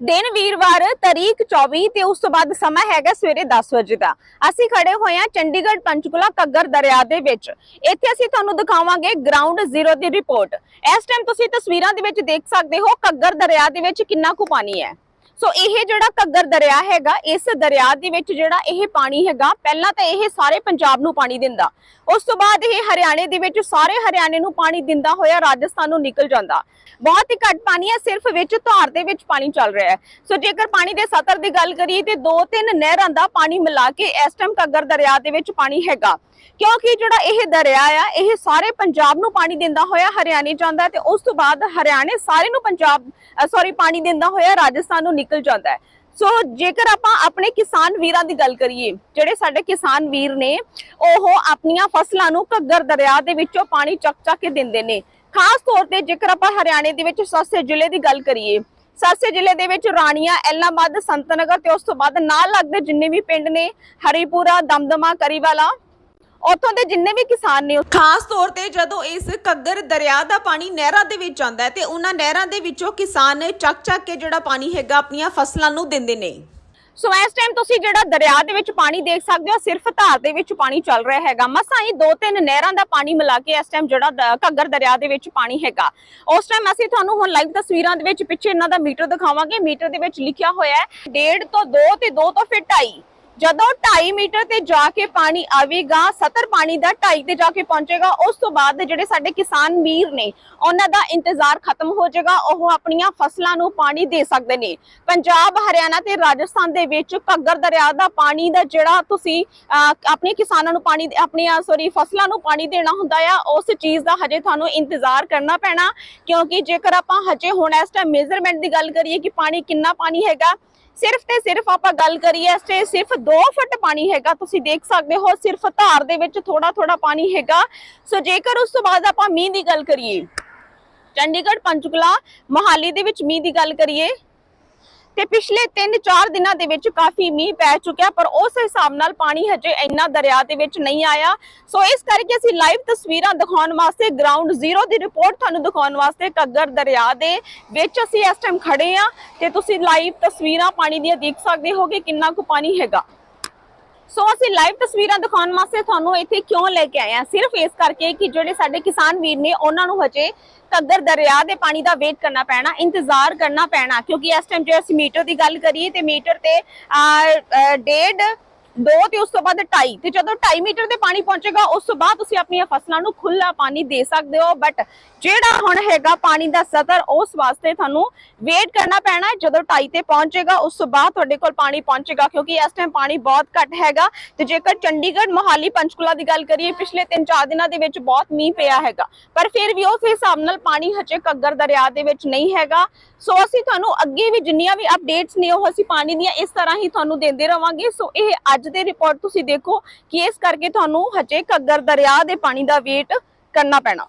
ਦਿਨ ਵੀਰਵਾਰ ਤਾਰੀਖ 24 ਤੇ ਉਸ ਤੋਂ ਬਾਅਦ ਸਮਾਂ ਹੈਗਾ ਸਵੇਰੇ 10 ਵਜੇ ਦਾ। ਅਸੀਂ ਖੜੇ ਹੋਏ ਹਾਂ ਚੰਡੀਗੜ੍ਹ ਪੰਚਕੁਲਾ ਕੱਗਰ ਦਰਿਆ ਦੇ ਵਿੱਚ। ਇੱਥੇ ਅਸੀਂ ਤੁਹਾਨੂੰ ਦਿਖਾਵਾਂਗੇ ਗਰਾਊਂਡ ਜ਼ੀਰੋ ਦੀ ਰਿਪੋਰਟ ਇਸ ਟਾਈਮ ਤੁਸੀਂ ਤਸਵੀਰਾਂ ਦੇ ਵਿੱਚ ਦੇਖ ਸਕਦੇ ਹੋ ਕੱਗਰ ਦਰਿਆ ਦੇ ਵਿੱਚ ਕਿੰਨਾ ਕੁ ਪਾਣੀ ਹੈ। ਸੋ ਇਹ ਜਿਹੜਾ ਘੱਗਰ ਦਰਿਆ ਹੈਗਾ, ਇਸ ਦਰਿਆ ਦੇ ਵਿੱਚ ਜਿਹੜਾ ਇਹ ਪਾਣੀ ਹੈਗਾ, ਪਹਿਲਾਂ ਤਾਂ ਇਹ ਸਾਰੇ ਪੰਜਾਬ ਨੂੰ ਪਾਣੀ ਦਿੰਦਾ। ਉਸ ਤੋਂ ਬਾਅਦ ਇਹ ਹਰਿਆਣੇ ਦੇ ਵਿੱਚ ਸਾਰੇ ਹਰਿਆਣੇ ਨੂੰ ਪਾਣੀ ਦਿੰਦਾ ਹੋਇਆ, ਰਾਜਸਥਾਨ ਨੂੰ ਨਿਕਲ ਜਾਂਦਾ। ਬਹੁਤ ਹੀ ਘੱਟ ਪਾਣੀ ਹੈ, ਸਿਰਫ ਵਿੱਚ ਧਾਰ ਦੇ ਵਿੱਚ ਪਾਣੀ ਚੱਲ ਰਿਹਾ ਹੈ। ਸੋ ਜੇਕਰ ਪਾਣੀ ਦੇ ਸਤਰ ਦੀ ਗੱਲ ਕਰੀਏ ਤੇ ਦੋ ਤਿੰਨ ਨਹਿਰਾਂ ਦਾ ਪਾਣੀ ਮਿਲਾ ਕੇ ਇਸ ਟਾਈਮ ਘੱਗਰ ਦਰਿਆ ਦੇ ਵਿੱਚ ਪਾਣੀ ਹੈਗਾ। ਕਿਉਂਕਿ ਜਿਹੜਾ ਇਹ ਦਰਿਆ ਆ, ਇਹ ਸਾਰੇ ਪੰਜਾਬ ਨੂੰ ਪਾਣੀ ਦਿੰਦਾ ਹੋਇਆ ਹਰਿਆਣੇ ਜਾਂਦਾ ਹੈ ਤੇ ਉਸ ਤੋਂ ਬਾਅਦ ਹਰਿਆਣੇ ਸਾਰੇ ਨੂੰ ਪੰਜਾਬ ਸੌਰੀ ਪਾਣੀ ਦਿੰਦਾ ਹੋਇਆ ਰਾਜਸਥਾਨ ਨੂੰ ਨਿਕਲ ਜਾਂਦਾ ਹੈ। ਸੋ ਜੇਕਰ ਆਪਾਂ ਆਪਣੇ ਕਿਸਾਨ ਵੀਰਾਂ ਦੀ ਗੱਲ ਕਰੀਏ, ਜਿਹੜੇ ਸਾਡੇ ਕਿਸਾਨ ਵੀਰ ਨੇ, ਉਹ ਆਪਣੀਆਂ ਫਸਲਾਂ ਨੂੰ ਘੱਗਰ ਦਰਿਆ ਦੇ ਵਿੱਚੋਂ ਪਾਣੀ ਚੱਕ ਚੱਕ ਕੇ ਦਿੰਦੇ ਨੇ। ਖਾਸ ਤੌਰ ਤੇ ਜੇਕਰ ਆਪਾਂ ਹਰਿਆਣੇ ਦੇ ਵਿੱਚ ਸਸੇ ਜ਼ਿਲ੍ਹੇ ਦੀ ਗੱਲ ਕਰੀਏ, ਸਰਸੇ ਜ਼ਿਲ੍ਹੇ ਦੇ ਵਿੱਚ ਰਾਣੀਆਂ, ਐਲਾਮਾਬਾਦ, ਸੰਤਨਗਰ ਤੇ ਉਸ ਤੋਂ ਬਾਅਦ ਨਾਲ ਲੱਗਦੇ ਜਿੰਨੇ ਵੀ ਪਿੰਡ ਨੇ, ਹਰੀਪੁਰਾ, ਦਮਦਮਾ, ਕਰੀਵਾਲਾ ਉੱਥੋਂ ਦੇ ਜਿੰਨੇ ਵੀ ਕਿਸਾਨ ਨੇ ਖਾਸ ਤੌਰ ਤੇ ਜਦੋਂ ਇਸ ਕੱਗਰ ਦਰਿਆ ਦਾ ਪਾਣੀ ਨਹਿਰਾਂ ਦੇ ਵਿੱਚ ਆਉਂਦਾ ਹੈ ਤੇ ਉਹਨਾਂ ਨਹਿਰਾਂ ਦੇ ਵਿੱਚੋਂ ਕਿਸਾਨ ਚੱਕ ਚੱਕ ਕੇ ਜਿਹੜਾ ਪਾਣੀ ਹੈਗਾ ਆਪਣੀਆਂ ਫਸਲਾਂ ਨੂੰ ਦਿੰਦੇ ਨੇ। ਸੋ ਇਸ ਟਾਈਮ ਤੁਸੀਂ ਜਿਹੜਾ ਦਰਿਆ ਦੇ ਵਿੱਚ ਪਾਣੀ ਦੇਖ ਸਕਦੇ ਹੋ ਸਿਰਫ ਧਾਰ ਦੇ ਵਿੱਚ ਪਾਣੀ ਚੱਲ ਰਿਹਾ ਹੈਗਾ। ਮਸਾਂ ਹੀ ਦੋ ਤਿੰਨ ਨਹਿਰਾਂ ਦਾ ਪਾਣੀ ਮਿਲਾ ਕੇ ਇਸ ਟਾਈਮ ਜਿਹੜਾ ਘੱਗਰ ਦਰਿਆ ਦੇ ਵਿੱਚ ਪਾਣੀ ਹੈਗਾ। ਉਸ ਟਾਈਮ ਅਸੀਂ ਤੁਹਾਨੂੰ ਹੁਣ ਲਾਈਵ ਤਸਵੀਰਾਂ ਦੇ ਵਿੱਚ ਪਿੱਛੇ ਇਹਨਾਂ ਦਾ ਮੀਟਰ ਦਿਖਾਵਾਂਗੇ। ਮੀਟਰ ਦੇ ਵਿੱਚ ਲਿਖਿਆ ਹੋਇਆ ਹੈ 1.5 ਤੋਂ 2 ਤੇ 2 ਤੋਂ ਫਿਰ 2.5 ਜਦੋਂ 2.5 ਮੀਟਰ ਤੇ ਜਾ ਕੇ ਪਾਣੀ ਆਵੇਗਾ 70 ਪਾਣੀ ਦਾ 2.5 ਤੇ ਜਾ ਕੇ ਪਹੁੰਚੇਗਾ ਉਸ ਤੋਂ ਬਾਅਦ ਜਿਹੜੇ ਸਾਡੇ ਕਿਸਾਨ ਵੀਰ ਨੇ ਉਹਨਾਂ ਦਾ ਇੰਤਜ਼ਾਰ ਖਤਮ ਹੋ ਜਾਏਗਾ ਉਹ ਆਪਣੀਆਂ ਫਸਲਾਂ ਨੂੰ ਪਾਣੀ ਦੇ ਸਕਦੇ ਨੇ। ਪੰਜਾਬ ਹਰਿਆਣਾ ਤੇ ਰਾਜਸਥਾਨ ਦੇ ਵਿੱਚ ਘੱਗਰ ਦਰਿਆ ਦਾ ਪਾਣੀ ਦਾ ਜਿਹੜਾ ਤੁਸੀਂ ਅਹ, ਆਪਣੇ ਕਿਸਾਨਾਂ ਨੂੰ ਪਾਣੀ ਆਪਣੀਆਂ ਸੌਰੀ ਫਸਲਾਂ ਨੂੰ ਪਾਣੀ ਦੇਣਾ ਹੁੰਦਾ ਆ ਉਸ ਚੀਜ਼ ਦਾ ਹਜੇ ਤੁਹਾਨੂੰ ਇੰਤਜ਼ਾਰ ਕਰਨਾ ਪੈਣਾ ਕਿਉਂਕਿ ਜੇਕਰ ਆਪਾਂ ਹਜੇ ਹੁਣ ਇਸ ਟਾਈਮ ਮੇਜ਼ਰਮੈਂਟ ਦੀ ਗੱਲ ਕਰੀਏ ਕਿ ਪਾਣੀ ਕਿੰਨਾ ਪਾਣੀ ਹੈਗਾ ਸਿਰਫ ਤੇ ਸਿਰਫ ਆਪਾਂ ਗੱਲ ਕਰੀਏ ਇਸ ਤੇ ਸਿਰਫ 2 ਫੁੱਟ ਪਾਣੀ ਹੈਗਾ, ਤੁਸੀਂ ਦੇਖ ਸਕਦੇ ਹੋ, ਸਿਰਫ ਧਾਰ ਦੇ ਵਿੱਚ ਥੋੜਾ ਥੋੜਾ ਪਾਣੀ ਹੈਗਾ। ਸੋ ਜੇਕਰ ਉਸ ਤੋਂ ਬਾਅਦ ਆਪਾਂ ਮੀਂਹ ਦੀ ਗੱਲ ਕਰੀਏ, ਚੰਡੀਗੜ੍ਹ, ਪੰਚਕੁਲਾ, ਮੋਹਾਲੀ ਦੇ ਵਿੱਚ ਮੀਂਹ ਦੀ ਗੱਲ ਕਰੀਏ ਤੇ ਪਿਛਲੇ 3-4 ਦਿਨਾਂ ਦੇ ਵਿੱਚ ਕਾਫੀ ਮੀਂਹ ਪੈ ਚੁੱਕਿਆ, ਪਰ ਉਸ ਹਿਸਾਬ ਨਾਲ ਪਾਣੀ ਹਜੇ ਇੰਨਾ ਦਰਿਆ ਦੇ ਵਿੱਚ ਨਹੀਂ ਆਇਆ। ਸੋ ਇਸ ਕਰਕੇ ਅਸੀਂ ਲਾਈਵ ਤਸਵੀਰਾਂ ਦਿਖਾਉਣ ਵਾਸਤੇ ਗਰਾਊਂਡ ਜ਼ੀਰੋ ਦੀ ਰਿਪੋਰਟ ਤੁਹਾਨੂੰ ਦਿਖਾਉਣ ਵਾਸਤੇ ਕੱਗਰ ਦਰਿਆ ਦੇ ਵਿੱਚ ਅਸੀਂ ਇਸ ਟਾਈਮ ਖੜੇ ਆ ਤੇ ਤੁਸੀਂ ਲਾਈਵ ਤਸਵੀਰਾਂ ਪਾਣੀ ਦੀਆਂ ਦੇਖ ਸਕਦੇ ਹੋ ਕਿ ਕਿੰਨਾ ਕੁ ਪਾਣੀ ਹੈਗਾ। ਸੋ ਅਸੀਂ ਲਾਈਵ ਤਸਵੀਰਾਂ ਦਿਖਾਉਣ ਵਾਸਤੇ ਤੁਹਾਨੂੰ ਇੱਥੇ ਕਿਉਂ ਲੈ ਕੇ ਆਏ ਆ ਸਿਰਫ ਇਸ ਕਰਕੇ ਕਿ ਜਿਹੜੇ ਸਾਡੇ ਕਿਸਾਨ ਵੀਰ ਨੇ ਉਹਨਾਂ ਨੂੰ ਹਜੇ ਘੱਗਰ ਦਰਿਆ ਦੇ ਪਾਣੀ ਦਾ ਵੇਟ ਕਰਨਾ ਪੈਣਾ ਇੰਤਜ਼ਾਰ ਕਰਨਾ ਪੈਣਾ। ਕਿਉਂਕਿ ਇਸ ਟਾਈਮ ਜੇ ਅਸੀਂ ਮੀਟਰ ਦੀ ਗੱਲ ਕਰੀਏ ਤੇ ਮੀਟਰ ਤੇ ਅਹ, ਡੇਢ ਦੋ ਤੇ ਉਸ ਤੋਂ ਬਾਅਦ 2.5 ਤੇ ਜਦੋਂ 2.5 ਮੀਟਰ ਤੇ ਪਾਣੀ ਪਹੁੰਚੇਗਾ, ਉਸ ਤੋਂ ਬਾਅਦ ਤੁਸੀਂ ਆਪਣੀਆਂ ਫਸਲਾਂ ਨੂੰ ਖੁੱਲਾ ਪਾਣੀ ਦੇ ਸਕਦੇ ਹੋ। ਬਟ ਜਿਹੜਾ ਹੁਣ ਹੈਗਾ ਪਾਣੀ ਦਾ ਸਤਰ, ਉਸ ਵਾਸਤੇ ਤੁਹਾਨੂੰ ਵੇਟ ਕਰਨਾ ਪੈਣਾ ਹੈ। ਜਦੋਂ 2.5 ਤੇ ਪਹੁੰਚੇਗਾ, ਉਸ ਤੋਂ ਬਾਅਦ ਤੁਹਾਡੇ ਕੋਲ ਪਾਣੀ ਪਹੁੰਚੇਗਾ, ਕਿਉਂਕਿ ਇਸ ਟਾਈਮ ਪਾਣੀ ਬਹੁਤ ਘੱਟ ਹੈਗਾ। ਤੇ ਜੇਕਰ ਚੰਡੀਗੜ੍ਹ ਮੋਹਾਲੀ ਪੰਚਕੁਲਾ ਦੀ ਗੱਲ ਕਰੀਏ, ਪਿਛਲੇ 3-4 ਦਿਨਾਂ ਦੇ ਵਿੱਚ ਬਹੁਤ ਮੀਂਹ ਪਿਆ ਹੈਗਾ। ਪਰ ਫਿਰ ਵੀ ਉਸ ਹਿਸਾਬ ਨਾਲ ਪਾਣੀ ਹਜੇ ਘੱਗਰ ਦਰਿਆ ਦੇ ਵਿੱਚ ਨਹੀਂ ਹੈਗਾ। ਸੋ ਅਸੀਂ ਤੁਹਾਨੂੰ ਅੱਗੇ ਵੀ ਜਿੰਨੀਆਂ ਵੀ ਅਪਡੇਟਸ ਨੇ, ਉਹ ਅਸੀਂ ਪਾਣੀ ਦੀਆਂ ਇਸ ਤਰ੍ਹਾਂ ਹੀ ਤੁਹਾਨੂੰ ਦਿੰਦੇ ਰਵਾਂਗੇ। ਸੋ ਇਹ ਅੱਜ ਅੱਜ ਦੇ ਰਿਪੋਰਟ ਤੁਸੀਂ ਦੇਖੋ ਕਿ ਇਸ ਕਰਕੇ ਤੁਹਾਨੂੰ ਹਜੇ ਘੱਗਰ ਦਰਿਆ ਦੇ ਪਾਣੀ ਦਾ ਵੇਟ ਕਰਨਾ ਪੈਣਾ।